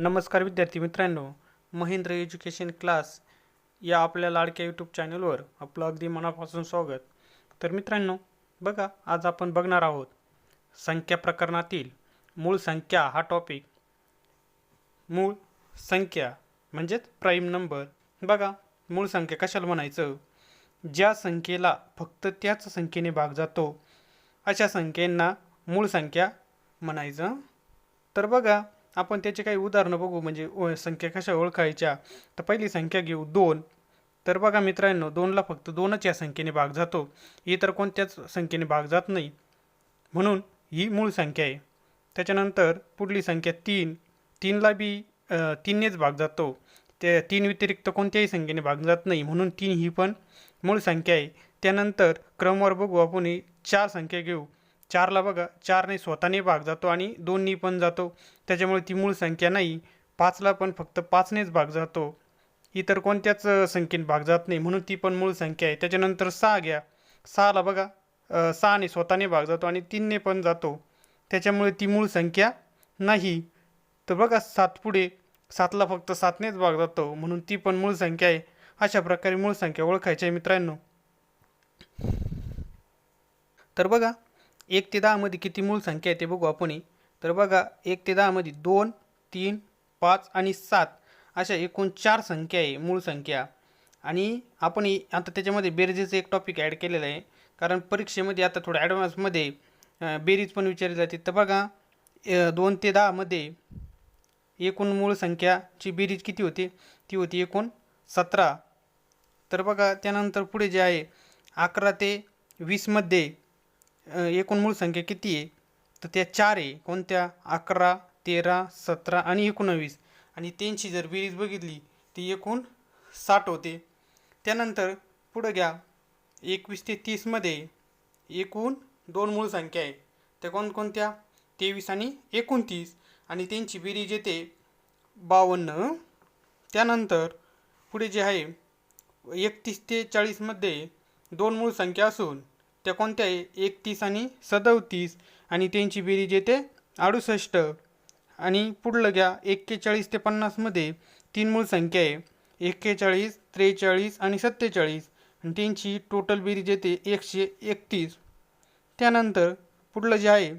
नमस्कार विद्यार्थी मित्रांनो महेंद्र एज्युकेशन क्लास या आपल्या लाडक्या यूट्यूब चॅनलवर आपलं अगदी मनापासून स्वागत. तर मित्रांनो बघा आज आपण बघणार आहोत संख्या प्रकरणातील मूळ संख्या हा टॉपिक मूळ संख्या म्हणजेच प्राईम नंबर बघा मूळ संख्या कशाला म्हणायचं? ज्या संख्येला फक्त त्याच संख्येने भाग जातो अशा संख्येंना मूळ संख्या म्हणायचं. तर बघा आपण त्याचे काही उदाहरणं बघू म्हणजे संख्या कशा ओळखायच्या? तर पहिली संख्या घेऊ दोन. तर बघा मित्रांनो दोनला फक्त दोनच या संख्येने भाग जातो. इतर कोणत्याच संख्येने भाग जात नाही. म्हणून ही मूळ संख्या आहे. त्याच्यानंतर पुढली संख्या तीन. तीनला बी तीननेच भाग जातो. त्या तीन व्यतिरिक्त कोणत्याही संख्येने भाग जात नाही. म्हणून तीन ही पण मूळ संख्या आहे. त्यानंतर क्रमवार बघू आपण ही चार संख्या घेऊ. चारला बघा चारने स्वतःने भाग जातो आणि दोननी पण जातो. त्याच्यामुळे ती मूळ संख्या नाही पाचला पण फक्त पाचनेच भाग जातो. इतर कोणत्याच संख्येने भाग जात नाही म्हणून ती पण मूळ संख्या आहे. त्याच्यानंतर सहा घ्या. सहाला बघा सहाने स्वतःने भाग जातो आणि तीनने पण जातो. त्याच्यामुळे ती मूळ संख्या नाही. तर बघा सात पुढे सातला फक्त सातनेच भाग जातो म्हणून ती पण मूळ संख्या आहे. अशा प्रकारे मूळ संख्या ओळखायची आहे मित्रांनो. तर बघा एक ते दहामध्ये किती मूळ संख्या आहे ते बघू आपण तर बघा एक ते दहामध्ये दोन तीन पाच आणि सात अशा एकूण चार संख्या आहे मूळ संख्या. आणि आपण आता त्याच्यामध्ये बेरजेचं एक टॉपिक ॲड केलेलं आहे. कारण परीक्षेमध्ये आता थोडं ॲडव्हान्समध्ये बेरीज पण विचारली जाते. तर बघा दोन ते दहामध्ये एकूण मूळ संख्याची बेरीज किती होती? ती होती एकूण सतरा. तर बघा त्यानंतर पुढे जे आहे अकरा ते वीसमध्ये एकूण मूळ संख्या किती आहे? तर त्या चार आहे. कोणत्या? अकरा तेरा सतरा आणि एकोणावीस. आणि त्यांची जर बेरीज बघितली ती एकूण साठ होते. त्यानंतर पुढं घ्या. एकवीस ते तीसमध्ये एकूण दोन मूळ संख्या आहे. त्या कोणकोणत्या? तेवीस आणि एकोणतीस. आणि त्यांची बेरीज येते बावन्न. त्यानंतर पुढे जे आहे एकतीस ते चाळीसमध्ये दोन मूळ संख्या असून त्या कोणत्या आहे एकतीस आणि सदतीस आणि त्यांची बेरीज येते अडुसष्ट. आणि पुढलं घ्या एक्केचाळीस ते पन्नासमध्ये तीन मूळ संख्या आहे. एक्केचाळीस त्रेचाळीस आणि सत्तेचाळीस. आणि त्यांची टोटल बेरीज येते एकशे एकतीस. त्यानंतर पुढलं जे आहे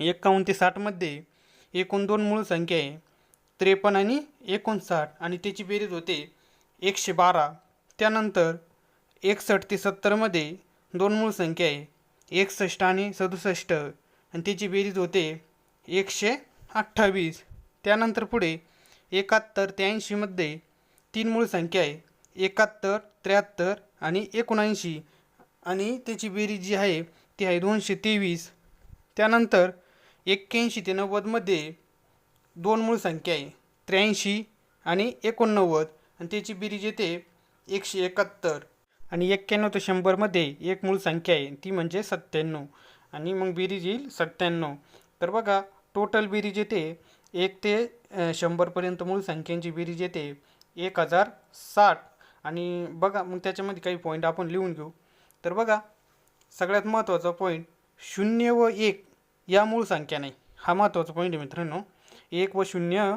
एकावन्न ते साठमध्ये एकूण दोन मूळ संख्या आहे. त्रेपन्न आणि एकोणसाठ. आणि त्याची बेरीज होते एकशे बारा. त्यानंतर एकसष्ट ते सत्तरमध्ये दोन मूळ संख्या आहे. एकसष्ट आणि सदुसष्ट. आणि त्याची बेरीज होते एकशे अठ्ठावीस. त्यानंतर पुढे एकाहत्तर त्र्याऐंशीमध्ये तीन मूळ संख्या आहे. एकाहत्तर त्र्याहत्तर आणि एकोणऐंशी. आणि त्याची बेरीज जी आहे ती आहे दोनशे तेवीस. त्यानंतर एक्क्याऐंशी ते नव्वदमध्ये दोन मूळ संख्या आहे त्र्याऐंशी आणि एकोणनव्वद. आणि त्याची बेरीज येते एकशे एकाहत्तर. आणि एक्क्याण्णव ते शंभरमध्ये एक मूळ संख्या आहे ती म्हणजे सत्त्याण्णव. आणि मग बेरीज येईल सत्त्याण्णव. तर बघा टोटल बेरीज येते एक ते शंभरपर्यंत मूळ संख्यांची बेरीज येते एक हजार साठ. आणि बघा मग त्याच्यामध्ये काही पॉईंट आपण लिहून घेऊ. तर बघा सगळ्यात महत्त्वाचा पॉईंट शून्य व एक या मूळ संख्या नाही. हा महत्त्वाचा पॉईंट आहे मित्रांनो. एक व शून्य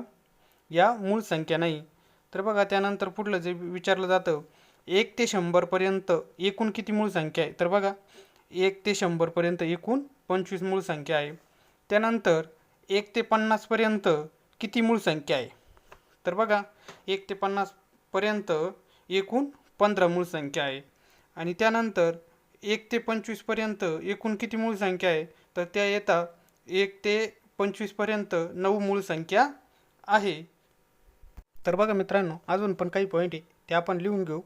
या मूळ संख्या नाही. तर बघा त्यानंतर पुढलं जे विचारलं जातं एक ते शंभरपर्यंत एकूण किती मूळ संख्या आहे? तर बघा एक ते शंभरपर्यंत एकूण पंचवीस मूळ संख्या आहे. त्यानंतर एक ते पन्नासपर्यंत किती मूळ संख्या आहे? तर बघा एक ते पन्नासपर्यंत एकूण पंधरा मूळ संख्या आहे. आणि त्यानंतर एक ते पंचवीसपर्यंत एकूण किती मूळ संख्या आहे? तर त्या येता एक ते पंचवीसपर्यंत नऊ मूळ संख्या आहे. तर बघा मित्रांनो अजून पण काही पॉईंट आहे ते आपण लिहून घेऊ.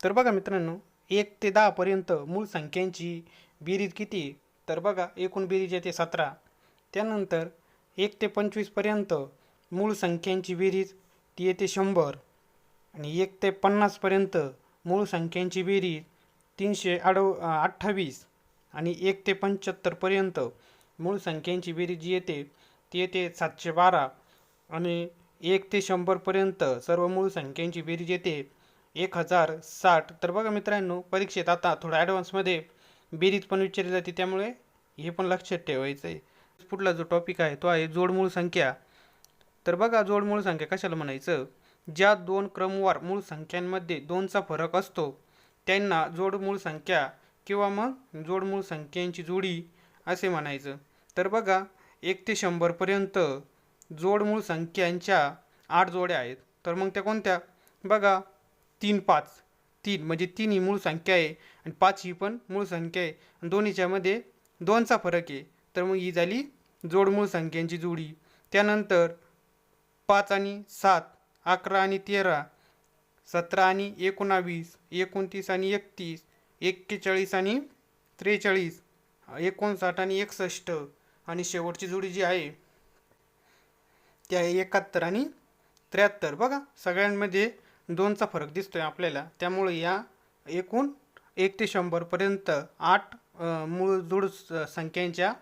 तर बघा मित्रांनो एक ते दहापर्यंत मूळ संख्यांची बेरीज किती तर बघा एकूण बेरीज येते सतरा. त्यानंतर एक ते पंचवीसपर्यंत मूळ संख्यांची बेरीज ती येते शंभर. आणि एक ते पन्नासपर्यंत मूळ संख्यांची बेरीज तीनशे अडव अठ्ठावीस. आणि एक ते पंच्याहत्तरपर्यंत मूळ संख्यांची बेरीज जी येते ती येते सातशे बारा. आणि एक ते शंभरपर्यंत सर्व मूळ संख्यांची बेरीज येते एक हजार साठ. तर बघा मित्रांनो परीक्षेत आता थोडं ॲडव्हान्समध्ये बेरीज पण विचारली जाते त्यामुळे हे पण लक्षात ठेवायचं आहे पुढला जो टॉपिक आहे तो आहे जोडमूळ संख्या. तर बघा जोडमूळ संख्या कशाला म्हणायचं? ज्या दोन क्रमवार मूळ संख्यांमध्ये दोनचा फरक असतो त्यांना जोडमूळ संख्या किंवा मग जोडमूळ संख्यांची जोडी असे म्हणायचं. तर बघा एक ते शंभरपर्यंत जोड मूळ संख्यांच्या आठ जोड्या आहेत. तर मग त्या कोणत्या? बघा तीन पाच तीन म्हणजे तीन ही मूळ संख्या आहे आणि पाच ही पण मूळ संख्या आहे. आणि दोन्हीच्यामध्ये दोनचा फरक आहे. तर मग ही झाली जोड मूळ संख्यांची जोडी. त्यानंतर पाच आणि सात अकरा आणि तेरा सतरा आणि एकोणावीस एकोणतीस आणि एकतीस एक्केचाळीस आणि त्रेचाळीस एकोणसाठ आणि एकसष्ट आणि शेवटची जोडी जी आहे ती आहे एकाहत्तर आणि त्र्याहत्तर. बघा सगळ्यांमध्ये दोनचा फरक दिसतोय आपल्याला. त्यामुळे या एकूण एक ते शंभरपर्यंत आठ मूळ जोड संख्यांच्या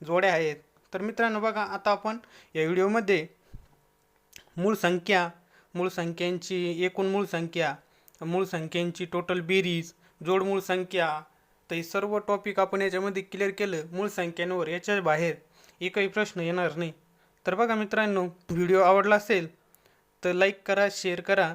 जोड्या आहेत. तर मित्रांनो बघा आता आपण या व्हिडिओमध्ये मूळ संख्या मूळ संख्यांची एकूण मूळ संख्या मूळ संख्यांची टोटल बेरीज जोड मूळ संख्या तर हे सर्व टॉपिक आपण याच्यामध्ये क्लिअर केलं. मूळ संख्यांवर याच्या बाहेर एकही प्रश्न येणार नाही. तर बघा मित्रांनो व्हिडिओ आवडला असेल तर लाईक करा शेअर करा.